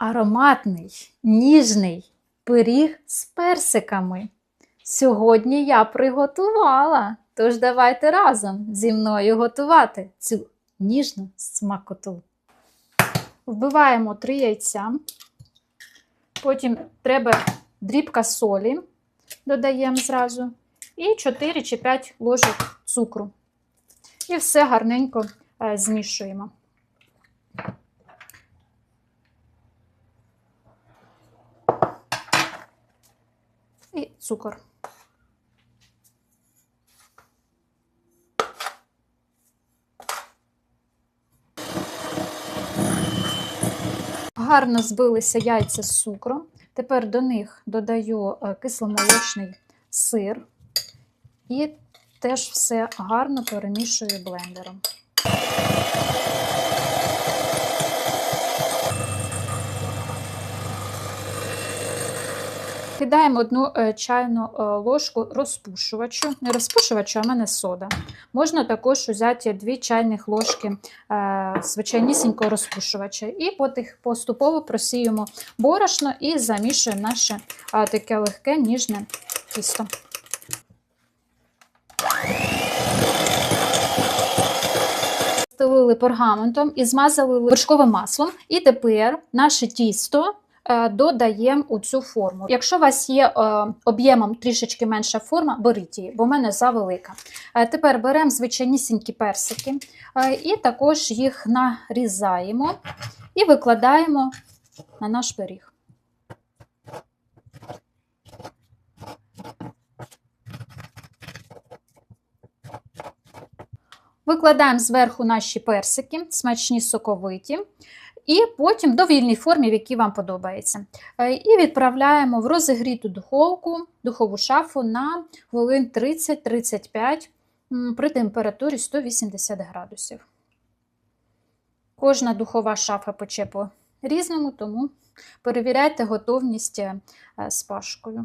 ароматний, ніжний пиріг з персиками. Сьогодні я приготувала, тож давайте разом зі мною готувати цю ніжну смакоту. Вбиваємо 3 яйця, потім треба дрібка солі, додаємо зразу, і 4 чи 5 ложок цукру. І все гарненько е, змішуємо. І цукор. Гарно збилися яйця з цукром. Тепер до них додаю е, кисломолочний сир і теж все гарно перемішую блендером. Кидаємо одну е, чайну е, ложку розпушувачу, не розпушувачу, а в мене сода. Можна також взяти 2 чайних ложки е, звичайнісінького розпушувача. І поступово просіємо борошно і замішуємо наше таке легке ніжне тісто. Стелили пергаментом і змазали вершковим маслом. І тепер наше тісто додаємо у цю форму. Якщо у вас є е, об'ємом трішечки менша форма, беріть її, бо в мене завелика. Е, Тепер беремо звичайнісінькі персики е, і також їх нарізаємо і викладаємо на наш пиріг. Викладаємо зверху наші персики, смачні соковиті, і потім в довільній формі, в якій вам подобається. Е, І відправляємо в розігріту духовку, духову шафу на хвилин 30-35 при температурі 180 градусів. Кожна духова шафа пече по різному, тому перевіряйте готовність е, з пашкою.